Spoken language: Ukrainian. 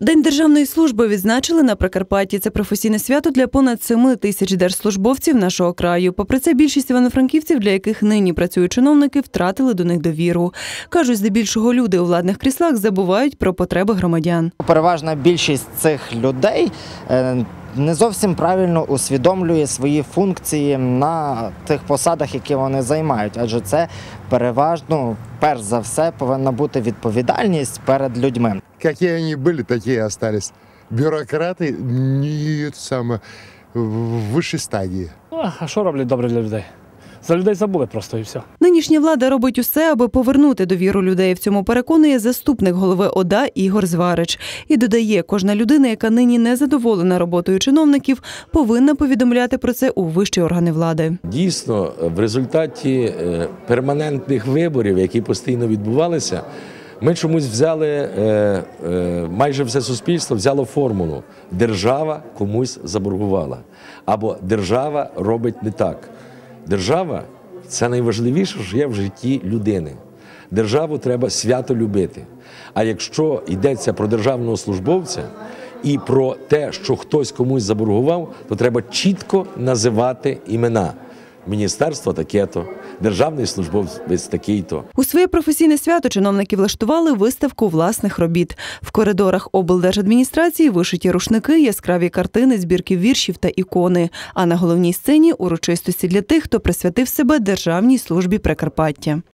День державної служби відзначили на Прикарпатті. Це професійне свято для понад 7 тисяч держслужбовців нашого краю. Попри це, більшість івано-франківців, для яких нині працюють чиновники, втратили до них довіру. кажуть, здебільшого люди у владних кріслах забувають про потреби громадян. Переважна більшість цих людей е, не зовсім правильно усвідомлює свої функції на тих посадах, які вони займають, адже це переважно, перш за все, повинна бути відповідальність перед людьми. Какие они были, такие и остались. Бюрократы не это самое, в высшей стадии. Ну, А що роблять добре для людей? За людей забули просто і все. Нинішня влада робить усе, аби повернути довіру людей. В цьому переконує заступник голови ОДА Ігор Зварич. І додає, кожна людина, яка нині не задоволена роботою чиновників, повинна повідомляти про це у вищі органи влади. Дійсно, в результаті е, перманентних виборів, які постійно відбувалися, ми чомусь взяли е, е, майже все суспільство взяло формулу: держава комусь заборгувала, або держава робить не так. Держава це найважливіше, що є в житті людини. Державу треба свято любити. А якщо йдеться про державного службовця і про те, що хтось комусь заборгував, то треба чітко називати імена. Міністерство таке-то, державний службовець такий-то. У своє професійне свято чиновники влаштували виставку власних робіт. В коридорах облдержадміністрації вишиті рушники, яскраві картини, збірки віршів та ікони. А на головній сцені урочистості для тих, хто присвятив себе державній службі Прикарпаття.